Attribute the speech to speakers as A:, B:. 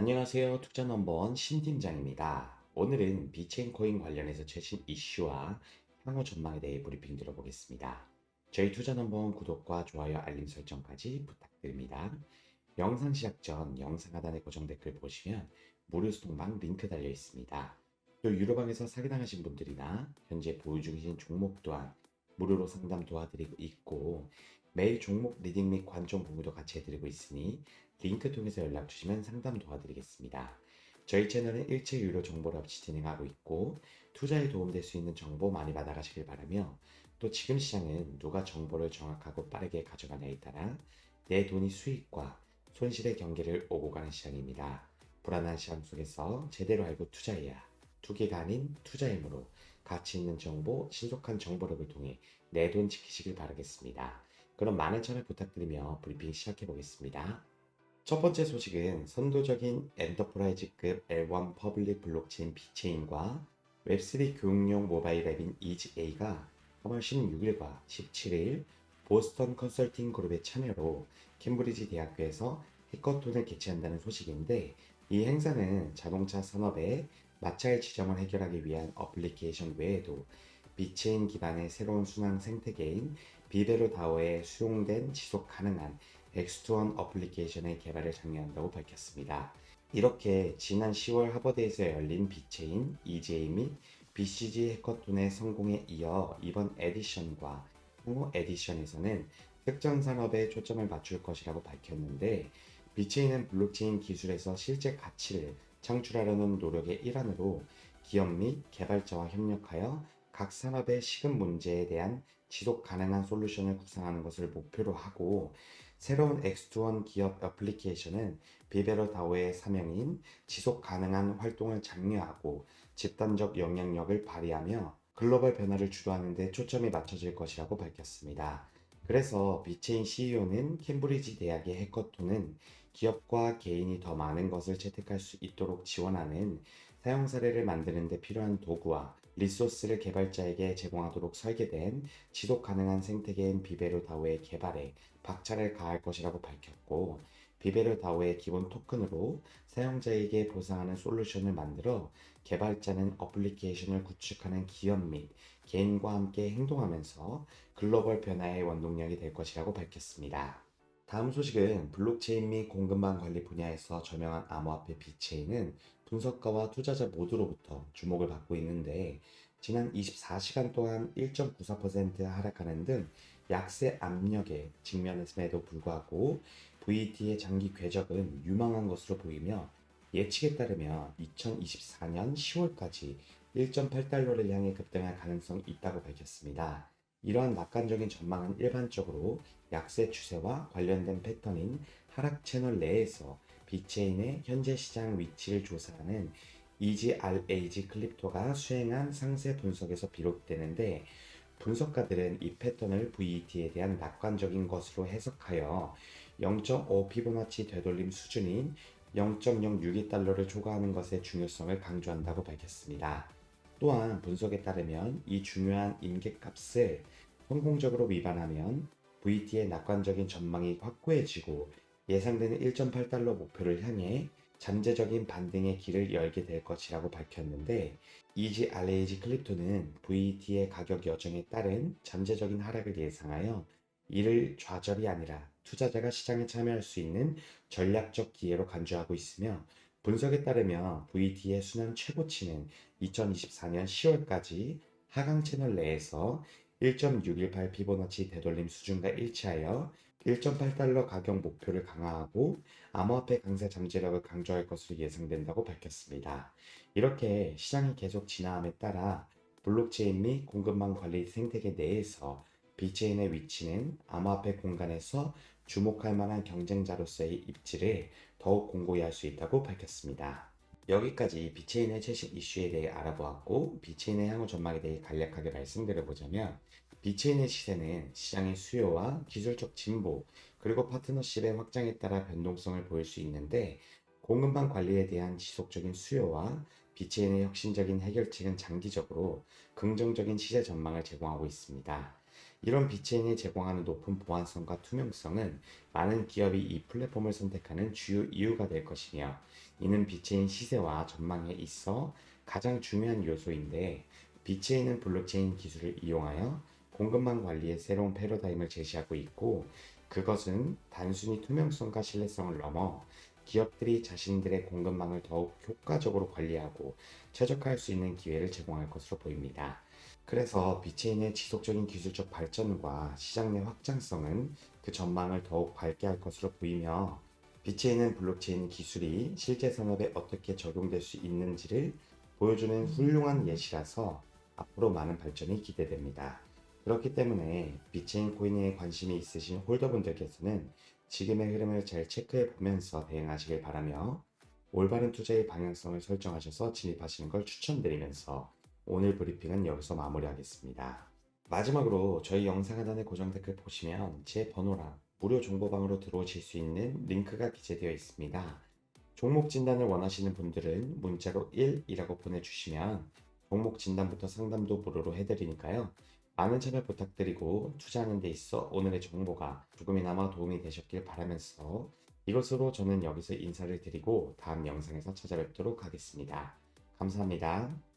A: 안녕하세요. 투자 넘버원 신 팀장입니다. 오늘은 비체인 코인 관련해서 최신 이슈와 향후 전망에 대해 브리핑 들어보겠습니다. 저희 투자 넘버원 구독과 좋아요, 알림 설정까지 부탁드립니다. 영상 시작 전 영상 하단에 고정 댓글 보시면 무료 소통방 링크 달려 있습니다. 또 유료방에서 사기당하신 분들이나 현재 보유 중이신 종목 또한 무료로 상담 도와드리고 있고 매일 종목 리딩 및 관점 공유도 같이 해드리고 있으니 링크 통해서 연락 주시면 상담 도와드리겠습니다. 저희 채널은 일체 유료 정보를 없이 진행하고 있고 투자에 도움될 수 있는 정보 많이 받아가시길 바라며 또 지금 시장은 누가 정보를 정확하고 빠르게 가져가냐에 따라 내 돈이 수익과 손실의 경계를 오고 가는 시장입니다. 불안한 시장 속에서 제대로 알고 투자해야 투기가 아닌 투자이므로 가치 있는 정보, 신속한 정보력을 통해 내 돈 지키시길 바라겠습니다. 그럼 많은 참여 부탁드리며 브리핑 시작해 보겠습니다. 첫 번째 소식은 선도적인 엔터프라이즈급 L1 퍼블릭 블록체인 비체인과 웹3 교육용 모바일 앱인 이지A가 3월 16일과 17일 보스턴 컨설팅 그룹의 참여로 캠브리지 대학교에서 해커톤을 개최한다는 소식인데 이 행사는 자동차 산업의 마찰 지점을 해결하기 위한 어플리케이션 외에도 비체인 기반의 새로운 순환 생태계인 비베로 다오에 수용된 지속 가능한 엑스투원 어플리케이션의 개발을 장려한다고 밝혔습니다. 이렇게 지난 10월 하버드에서 열린 비체인 EJ 및 BCG 해커톤의 성공에 이어 이번 에디션과 향후 에디션에서는 특정 산업에 초점을 맞출 것이라고 밝혔는데 비체인은 블록체인 기술에서 실제 가치를 창출하려는 노력의 일환으로 기업 및 개발자와 협력하여 각 산업의 시급 문제에 대한 지속 가능한 솔루션을 구상하는 것을 목표로 하고 새로운 X2원 기업 애플리케이션은 비베로 다오의 사명인 지속 가능한 활동을 장려하고 집단적 영향력을 발휘하며 글로벌 변화를 주도하는 데 초점이 맞춰질 것이라고 밝혔습니다. 그래서 비체인 CEO는 캠브리지 대학의 해커톤은 기업과 개인이 더 많은 것을 채택할 수 있도록 지원하는 사용 사례를 만드는 데 필요한 도구와 리소스를 개발자에게 제공하도록 설계된 지속 가능한 생태계인 비베르 다오의 개발에 박차를 가할 것이라고 밝혔고 비베르 다오의 기본 토큰으로 사용자에게 보상하는 솔루션을 만들어 개발자는 어플리케이션을 구축하는 기업 및 개인과 함께 행동하면서 글로벌 변화의 원동력이 될 것이라고 밝혔습니다. 다음 소식은 블록체인 및 공급망 관리 분야에서 저명한 암호화폐 비체인은 분석가와 투자자 모두로부터 주목을 받고 있는데 지난 24시간 동안 1.94% 하락하는 등 약세 압력에 직면했음에도 불구하고 VT의 장기 궤적은 유망한 것으로 보이며 예측에 따르면 2024년 10월까지 1.8달러를 향해 급등할 가능성이 있다고 밝혔습니다. 이러한 낙관적인 전망은 일반적으로 약세 추세와 관련된 패턴인 하락 채널 내에서 비체인의 현재 시장 위치를 조사하는 EGRAG 클립토가 수행한 상세 분석에서 비롯되는데 분석가들은 이 패턴을 VET에 대한 낙관적인 것으로 해석하여 0.5 피보나치 되돌림 수준인 0.062달러를 초과하는 것의 중요성을 강조한다고 밝혔습니다. 또한 분석에 따르면 이 중요한 임계값을 성공적으로 위반하면 VT의 낙관적인 전망이 확고해지고 예상되는 1.8달러 목표를 향해 잠재적인 반등의 길을 열게 될 것이라고 밝혔는데 이지 알레이지 클립토는 VT의 가격 여정에 따른 잠재적인 하락을 예상하여 이를 좌절이 아니라 투자자가 시장에 참여할 수 있는 전략적 기회로 간주하고 있으며 분석에 따르면 VT의 순환 최고치는 2024년 10월까지 하강 채널 내에서 1.618 피보나치 되돌림 수준과 일치하여 1.8달러 가격 목표를 강화하고 암호화폐 강세 잠재력을 강조할 것으로 예상된다고 밝혔습니다. 이렇게 시장이 계속 진화함에 따라 블록체인 및 공급망 관리 생태계 내에서 비체인의 위치는 암호화폐 공간에서 주목할 만한 경쟁자로서의 입지를 더욱 공고히 할 수 있다고 밝혔습니다. 여기까지 비체인의 최신 이슈에 대해 알아보았고 비체인의 향후 전망에 대해 간략하게 말씀드려보자면 비체인의 시세는 시장의 수요와 기술적 진보 그리고 파트너십의 확장에 따라 변동성을 보일 수 있는데 공급망 관리에 대한 지속적인 수요와 비체인의 혁신적인 해결책은 장기적으로 긍정적인 시세 전망을 제공하고 있습니다. 이런 비체인이 제공하는 높은 보안성과 투명성은 많은 기업이 이 플랫폼을 선택하는 주요 이유가 될 것이며 이는 비체인 시세와 전망에 있어 가장 중요한 요소인데 비체인은 블록체인 기술을 이용하여 공급망 관리의 새로운 패러다임을 제시하고 있고 그것은 단순히 투명성과 신뢰성을 넘어 기업들이 자신들의 공급망을 더욱 효과적으로 관리하고 최적화할 수 있는 기회를 제공할 것으로 보입니다. 그래서 비체인의 지속적인 기술적 발전과 시장 내 확장성은 그 전망을 더욱 밝게 할 것으로 보이며 비체인은 블록체인 기술이 실제 산업에 어떻게 적용될 수 있는지를 보여주는 훌륭한 예시라서 앞으로 많은 발전이 기대됩니다. 그렇기 때문에 비체인 코인에 관심이 있으신 홀더분들께서는 지금의 흐름을 잘 체크해 보면서 대응하시길 바라며 올바른 투자의 방향성을 설정하셔서 진입하시는 걸 추천드리면서 오늘 브리핑은 여기서 마무리하겠습니다. 마지막으로 저희 영상 하단의 고정 댓글 보시면 제 번호랑 무료 정보방으로 들어오실 수 있는 링크가 기재되어 있습니다. 종목 진단을 원하시는 분들은 문자로 1이라고 보내주시면 종목 진단부터 상담도 무료로 해드리니까요. 많은 참여 부탁드리고 투자하는 데 있어 오늘의 정보가 조금이나마 도움이 되셨길 바라면서 이것으로 저는 여기서 인사를 드리고 다음 영상에서 찾아뵙도록 하겠습니다. 감사합니다.